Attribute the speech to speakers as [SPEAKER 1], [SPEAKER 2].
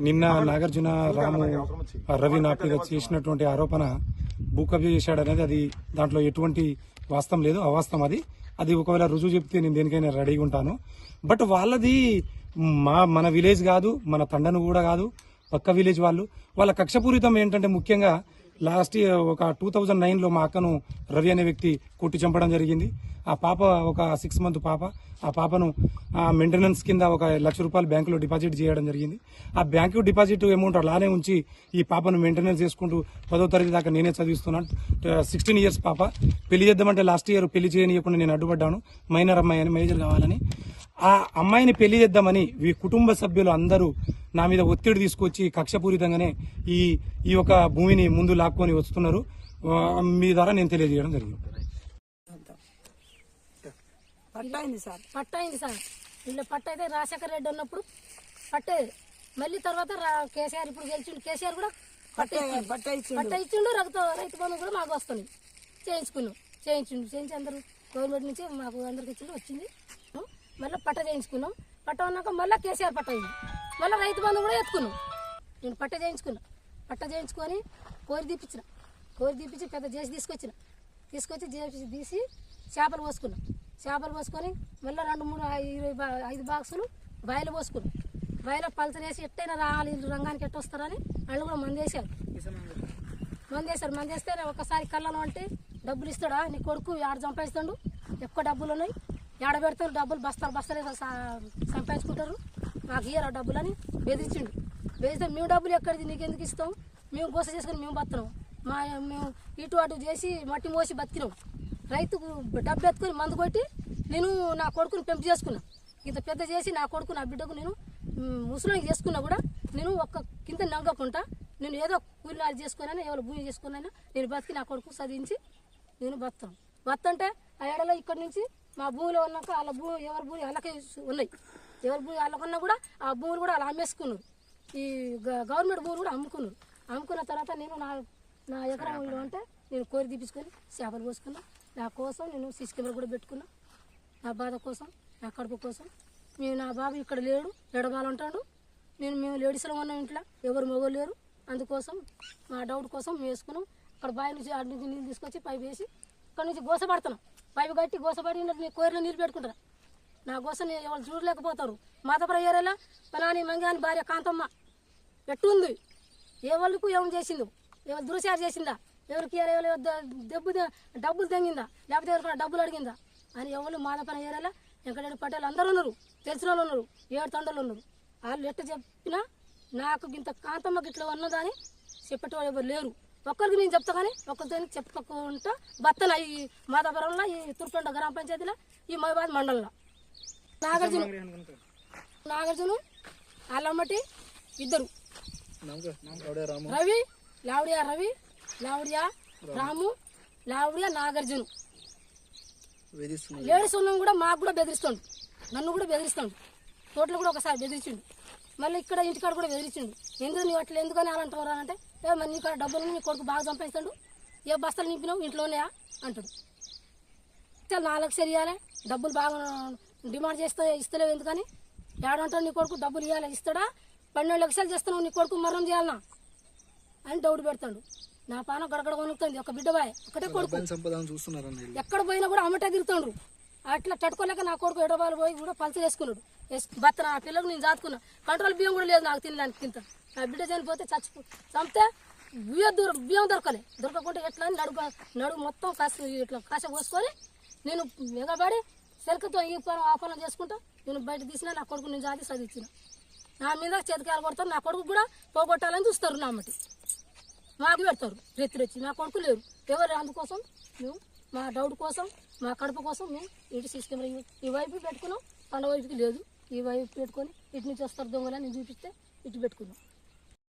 [SPEAKER 1] నిన్న నాగార్జున రాము రవి నా మీద చేసినటువంటి ఆరోపణ భూ కబ్జా చేశాడనేది అది దాంట్లో ఎటువంటి వాస్తవం లేదు అవాస్తవం అది. అది ఒకవేళ రుజువు చెప్తే నేను దేనికైనా రెడీగా ఉంటాను. బట్ వాళ్ళది మా మన విలేజ్ కాదు మన తండను కూడా కాదు పక్క విలేజ్ వాళ్ళు. వాళ్ళ కక్షపూరితం ఏంటంటే ముఖ్యంగా లాస్ట్ ఇయర్ ఒక టూ థౌజండ్ నైన్లో మా అక్కను రవి అనే వ్యక్తి కొట్టి చంపడం జరిగింది. ఆ పాప ఒక సిక్స్ మంత్ పాప. ఆ పాపను ఆ మెయింటెనెన్స్ కింద ఒక లక్ష రూపాయలు బ్యాంకులో డిపాజిట్ చేయడం జరిగింది. ఆ బ్యాంకు డిపాజిట్ అమౌంట్ అలానే ఉంచి ఈ పాపను మెయింటెనెన్స్ చేసుకుంటూ పదో తరగతి దాకా నేనే చదివిస్తున్నాను సిక్స్టీన్ ఇయర్స్ పాప. పెళ్ళి చేద్దామంటే లాస్ట్ ఇయర్ పెళ్ళి చేయనియకుండా నేను అడ్డుపడ్డాను. మైనర్ అమ్మాయి అని మేజర్ కావాలని. ఆ అమ్మాయిని పెళ్ళి చేద్దామని ఈ కుటుంబ సభ్యులు అందరూ నా మీద ఒత్తిడి తీసుకొచ్చి కక్షపూరితంగానే ఈ ఈ యొక్క భూమిని ముందు లాక్కొని వస్తున్నారు. మీ ద్వారా నేను తెలియజేయడం జరిగింది.
[SPEAKER 2] పట్టయింది సార్.
[SPEAKER 3] పట్ట అయింది సార్. వీళ్ళ పట్ట అయితే రాజశేఖర రెడ్డి ఉన్నప్పుడు పట్టేది మళ్ళీ తర్వాత రా- కేసీఆర్ ఇప్పుడు గెలిచిండు. కేసీఆర్ కూడా పట్ట ఇచ్చిండు.
[SPEAKER 2] పట్ట ఇచ్చిండు.
[SPEAKER 3] పట్ట ఇచ్చిండు రైతు రైతు బంధు కూడా మాకు వస్తుంది. చేయించుకున్నాం. చేయించిండు. చేయించి అందరూ గవర్నమెంట్ నుంచి మాకు అందరికి ఇచ్చిండు వచ్చింది. మళ్ళీ పట్ట చేయించుకున్నాం. పట్ట ఉన్నాక మళ్ళీ కేసీఆర్ పట్ట అయింది. మళ్ళీ రైతు బంధు కూడా ఎత్తుకున్నాం. నేను పట్ట చేయించుకున్నా. పట్ట చేయించుకొని కోరి తీపించిన కోరి తీపించి పెద్ద చేసి తీసుకొచ్చిన. తీసుకొచ్చి చేసి తీసి చేపలు పోసుకున్నాం. చేపలు పోసుకొని మళ్ళీ రెండు మూడు ఇరవై బా- ఐదు బాక్సులు బయలు పోసుకున్నాం. బయలు పలసలు ఎట్టైనా ఎట్టయినా రావాలి రంగానికి ఎట్ట వస్తారని వాళ్ళు కూడా మందేశారు. మందేశారు. మందేస్తే ఒకసారి కళ్ళను అంటే డబ్బులు ఇస్తాడా? నీ కొడుకు ఆడ సంపాదిస్తాడు ఎక్కువ డబ్బులు ఉన్నాయి. ఏడ పెడతారు డబ్బులు బస్తాలు బస్తాలు సా- సంపాదించుకుంటారు. మాకు ఇయ్యరా డబ్బులు అని బెదిరించిండు. బెదిరిస్తే మేము డబ్బులు ఎక్కడిది? నీకు ఎందుకు ఇస్తాం? మేము గోస చేసుకుని మేము బతున్నాం మా మేము ఇటు అటు చేసి మట్టి మోసి బతికినాం. రైతుకు డబ్బు ఎత్తుకొని మందు కొట్టి నేను నా కొడుకుని పెంపు చేసుకున్నా. ఇంత పెద్ద చేసి నా కొడుకు నా బిడ్డకు నేను ముసలికి చేసుకున్నా కూడా నేను ఒక్క కింద నగ్గకుండా నేను ఏదో కూలి నాలు చేసుకున్నా ఎవరు భూమి చేసుకున్నాను నేను బతికి నా కొడుకు చదివించి నేను బతాను బతంటే ఆ ఏడలో ఇక్కడి నుంచి మా భూమిలో ఉన్నాక వాళ్ళ భూమి ఎవరి భూమి వాళ్ళకే ఉన్నాయి. ఎవరి భూమి వాళ్ళకున్నా కూడా ఆ భూములు కూడా అలా అమ్మేసుకున్నారు. ఈ గ- గవర్నమెంట్ భూములు కూడా అమ్ముకున్నారు. అమ్ముకున్న తర్వాత నేను నా నా ఎకరంలో అంటే నేను కోరి తీపించుకొని చేపలు పోసుకున్నా నా కోసం నేను సిసి కెమెరా కూడా పెట్టుకున్నా. నా బాధ కోసం నా కడుపు కోసం. మేము నా బాబు ఇక్కడ లేడు ఎడబాలు ఉంటాడు నేను మేము లేడీస్లో ఉన్నాం ఇంట్లో ఎవరు మొగలు లేరు. అందుకోసం మా డౌట్ కోసం మేము వేసుకున్నాం. అక్కడ బావి నుంచి ఆడి నుంచి నీళ్ళు తీసుకొచ్చి పైపు వేసి ఇక్కడ నుంచి గోసపడుతున్నాం పైపు కట్టి గోసపడి నీ కోరిలో నీళ్ళు పెట్టుకుంటారు. నా గోసని ఎవరు చూడలేకపోతారు. మాధవపురం ఏరియాలో పలాని మంగాని భార్య కాంతమ్మ ఎట్టుంది ఏ వాళ్ళకు ఏం చేసిందో? ఎవరు దురచారు చేసిందా? ఎవరికి ఎవరు డబ్బులు తెంగిందా? లేకపోతే ఎవరికైనా డబ్బులు అడిగిందా? అని ఎవరు మాదపన ఏరియాలో వెంకటరెడ్డి పటేల్ అందరూ ఉన్నారు తెలిసిన వాళ్ళు ఉన్నారు ఏడు తండ్రులు ఉన్నారు. వాళ్ళు ఎట్ట చెప్పినా నాకు ఇంత కాంతమ్మకి ఇట్లా ఉన్నదని చెప్పేటోళ్ళు ఎవరు లేరు. ఒక్కరికి నేను చెప్తా కానీ ఒక్కరితో చెప్పకుండా బత్తన ఈ మాదాపురంలో ఈ తుర్కొండ గ్రామ పంచాయతీలో ఈ మహిబాద్ మండలంలో. నాగార్జున నాగార్జున అల్లమ్మటి ఇద్దరు. రవి లావుడియా రవి లావుడియా రాము లావుడియా నాగార్జున. లేడీస్ ఉన్నాం కూడా మాకు కూడా బెదిరిస్తాడు. నన్ను కూడా బెదిరిస్తాడు. తోటలో కూడా ఒకసారి బెదిరించిండు. మళ్ళీ ఇక్కడ ఇంటికాడ కూడా బెదిరించిండు. ఎందుకు నువ్వు అట్లా ఎందుకని అలా అంటారు అంటే ఏ మరి నీ కాడ డబ్బులు నీ కొడుకు బాగా సంపాదిస్తాడు. ఏ బస్తాలు నింపినావు ఇంట్లోనేయా అంటాడు. చాలా నాలుగు లక్షలు ఇవ్వాలి డబ్బులు బాగా డిమాండ్ చేస్తే ఇస్తలేవు ఎందుకని? ఏడంటాడు నీ కొడుకు డబ్బులు ఇవ్వాలి ఇస్తాడా? పన్నెండు లక్షలు చేస్తున్నావు నీ కొడుకు మరణం చేయాలనా? అని డౌట్ పెడతాడు. నా పాన గడగడ వణుకుతుంది ఒక బిడ్డ బాయ్ ఒకటే కొడుకు. ఎక్కడ పోయినా కూడా అమ్మటే తిరుగుతాడు అట్లా తట్టుకోలేక నా కొడుకు ఎడబాలు పోయి కూడా పలస వేసుకున్నాడు. భర్త నా పిల్లలకు నేను చాతుకున్నా కంట్రోల్ బియ్యం కూడా లేదు నాకు తినడానికి తింత నా బిడ్డ చనిపోతే చచ్చిపో చంపితే బియ్యం దూర బియ్యం దొరకలే. దొరకకుంటే ఎట్లా అని నడుగు నడుగు మొత్తం కాస ఇట్లా కాస పోసుకొని నేను ఎగబడి సెలకతో ఈ పొలం ఆ పొలం చేసుకుంటా. నేను బయట తీసిన నా కొడుకు నేను జాతి చదివించిన. నా మీద చేతికాయలు కొడతారు. నా కొడుకు కూడా పోగొట్టాలని చూస్తారు నా మట్టి. మాకు పెడతారు. రెత్తి నా కొడుకు లేరు. ఎవరు అందుకోసం? మేము మా డౌట్ కోసం మా కడుపు కోసం మేము ఇటు సీసీ ఈ- ఈ వైపు పెట్టుకున్నాం పండ వైపుకి లేదు. ఈ వైపు పెట్టుకొని ఇటు నుంచి వస్తారు దొంగలని చూపిస్తే ఇటు పెట్టుకున్నాం.